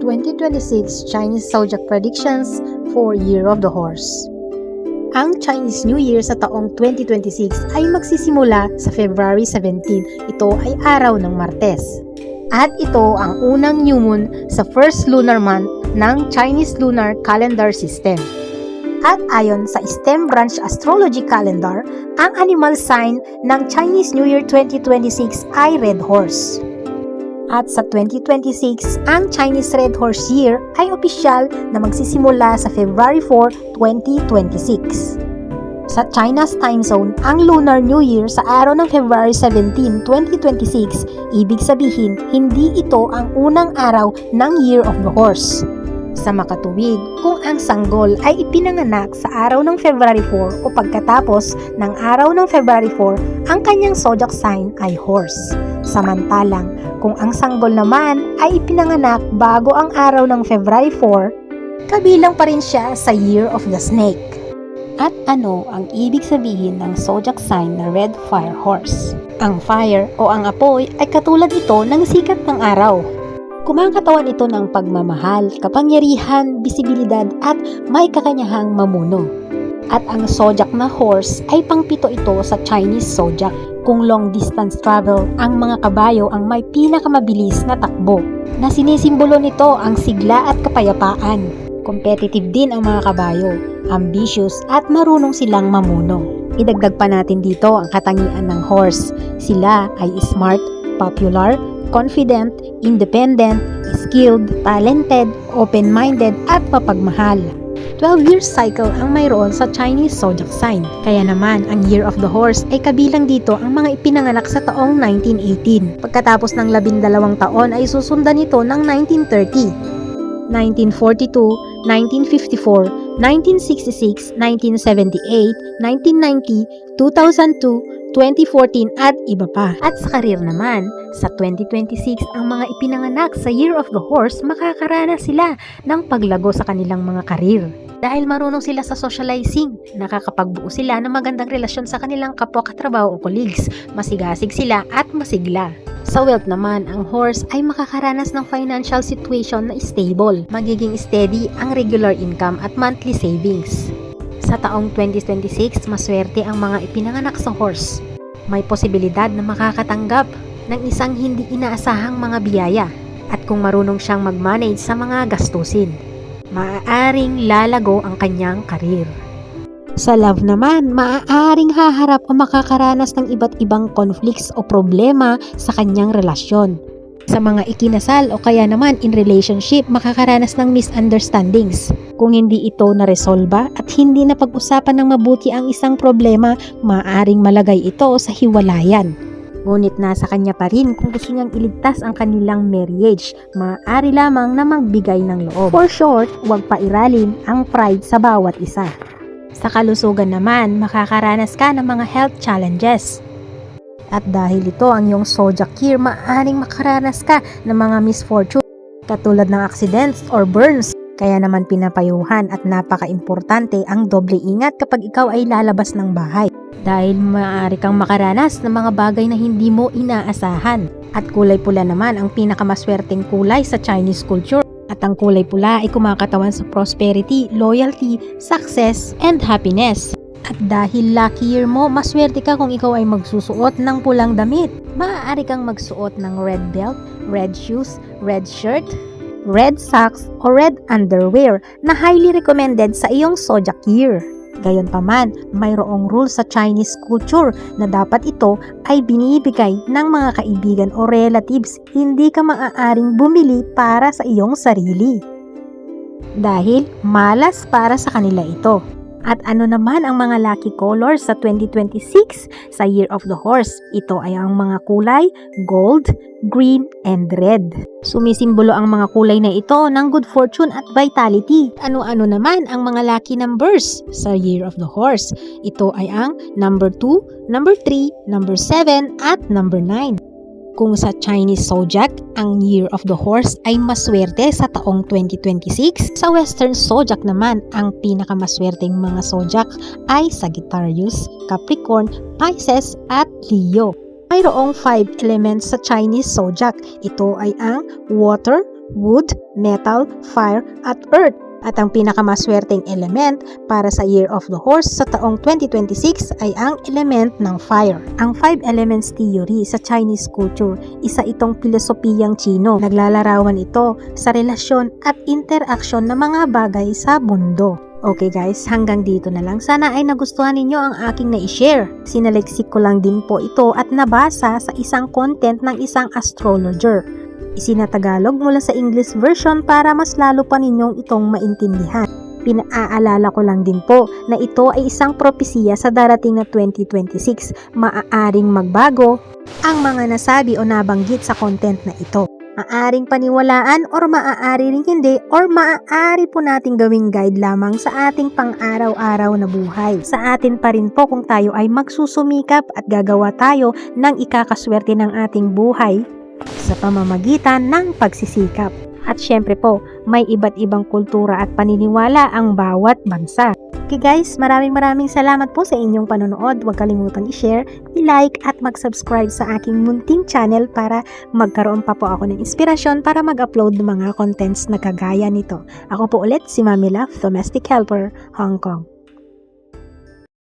2026 Chinese Zodiac Predictions for Year of the Horse. Ang Chinese New Year sa taong 2026 ay magsisimula sa February 17. Ito ay araw ng Martes. At ito ang unang new moon sa first lunar month ng Chinese Lunar Calendar System. At ayon sa STEM Branch Astrology Calendar, ang animal sign ng Chinese New Year 2026 ay Red Horse. At sa 2026, ang Chinese Red Horse Year ay opisyal na magsisimula sa February 4, 2026. Sa China's time zone, ang Lunar New Year sa araw ng February 17, 2026, ibig sabihin hindi ito ang unang araw ng Year of the Horse. Sa makatuwid, kung ang sanggol ay ipinanganak sa araw ng February 4 o pagkatapos ng araw ng February 4, ang kanyang zodiac sign ay horse. Samantalang, kung ang sanggol naman ay ipinanganak bago ang araw ng February 4, kabilang pa rin siya sa Year of the Snake. At ano ang ibig sabihin ng zodiac sign na Red Fire Horse? Ang fire o ang apoy ay katulad ito ng sikat ng araw. Kumakatawan ito ng pagmamahal, kapangyarihan, bisibilidad at may kakanyahang mamuno. At ang zodiac na horse ay pangpito ito sa Chinese zodiac. Kung long distance travel, ang mga kabayo ang may pinakamabilis na takbo. Na sinisimbolo nito ang sigla at kapayapaan. Competitive din ang mga kabayo, ambitious at marunong silang mamuno. Idagdag pa natin dito ang katangian ng horse. Sila ay smart, popular, confident, independent, skilled, talented, open-minded at mapagmahal. 12-year cycle ang mayroon sa Chinese zodiac sign. Kaya naman, ang Year of the Horse ay kabilang dito ang mga ipinanganak sa taong 1918. Pagkatapos ng labindalawang taon ay susundan ito ng 1930, 1942, 1954, 1966, 1978, 1990, 2002, 2014 at iba pa. At sa karir naman, sa 2026 ang mga ipinanganak sa Year of the Horse makakaranas sila ng paglago sa kanilang mga karir. Dahil marunong sila sa socializing, nakakapagbuo sila ng magandang relasyon sa kanilang kapwa katrabaho o colleagues, masigasig sila at masigla. Sa wealth naman, ang horse ay makakaranas ng financial situation na stable. Magiging steady ang regular income at monthly savings. Sa taong 2026, maswerte ang mga ipinanganak sa horse. May posibilidad na makakatanggap ng isang hindi inaasahang mga biyaya at kung marunong siyang mag-manage sa mga gastusin, maaaring lalago ang kanyang karir. Sa love naman, maaaring haharap o makakaranas ng iba't ibang conflicts o problema sa kanyang relasyon. Sa mga ikinasal o kaya naman in relationship, makakaranas ng misunderstandings. Kung hindi ito na-resolba at hindi na pag-usapan ng mabuti ang isang problema, maaaring malagay ito sa hiwalayan. Ngunit nasa kanya pa rin kung gusto niyang iligtas ang kanilang marriage, maaari lamang na magbigay ng loob. For short, huwag pairalin ang pride sa bawat isa. Sa kalusugan naman, makakaranas ka ng mga health challenges. At dahil ito ang iyong zodiac year, maaaring makaranas ka ng mga misfortune katulad ng accidents or burns. Kaya naman pinapayuhan at napaka-importante ang doble ingat kapag ikaw ay lalabas ng bahay. Dahil maaari kang makaranas ng mga bagay na hindi mo inaasahan. At kulay pula naman ang pinakamaswerteng kulay sa Chinese culture. At ang kulay pula ay kumakatawan sa prosperity, loyalty, success, and happiness. At dahil lucky year mo, maswerte ka kung ikaw ay magsusuot ng pulang damit. Maaari kang magsuot ng red belt, red shoes, red shirt, red socks, o red underwear na highly recommended sa iyong zodiac year. Gayunpaman, mayroong rule sa Chinese culture na dapat ito ay binibigay ng mga kaibigan o relatives. Hindi ka maaaring bumili para sa iyong sarili. Dahil malas para sa kanila ito. At ano naman ang mga lucky colors sa 2026 sa Year of the Horse? Ito ay ang mga kulay gold, green, and red. Sumisimbolo ang mga kulay na ito ng good fortune at vitality. Ano-ano naman ang mga lucky numbers sa Year of the Horse? Ito ay ang number 2, number 3, number 7, at number 9 kung sa Chinese zodiac, ang Year of the Horse ay maswerte sa taong 2026. Sa Western zodiac naman, ang pinakamaswerteng mga zodiac ay Sagittarius, Capricorn, Pisces at Leo. Mayroong 5 elements sa Chinese zodiac. Ito ay ang water, wood, metal, fire, at earth. At ang pinakamaswerteng element para sa Year of the Horse sa taong 2026 ay ang element ng fire. Ang Five Elements Theory sa Chinese culture, isa itong pilosopiyang Chino. Naglalarawan ito sa relasyon at interaksyon ng mga bagay sa mundo. Okay guys, hanggang dito na lang. Sana ay nagustuhan ninyo ang aking na-share. Sinaleksik ko lang din po ito at nabasa sa isang content ng isang astrologer. Isinatagalog mula sa English version para mas lalo pa ninyong itong maintindihan. Pinaalala ko lang din po na ito ay isang propesiya sa darating na 2026. Maaaring magbago ang mga nasabi o nabanggit sa content na ito. Maaring paniwalaan or maaari ring hindi or maaari po nating gawing guide lamang sa ating pang-araw-araw na buhay. Sa atin pa rin po kung tayo ay magsusumikap at gagawa tayo ng ikakaswerte ng ating buhay sa pamamagitan ng pagsisikap. At syempre po, may iba't ibang kultura at paniniwala ang bawat bansa. Okay guys, maraming maraming salamat po sa inyong panonood. Huwag kalimutang i-share, i-like at mag-subscribe sa aking munting channel para magkaroon pa po ako ng inspirasyon para mag-upload ng mga contents na kagaya nito. Ako po ulit si Mami Love, Domestic Helper, Hong Kong.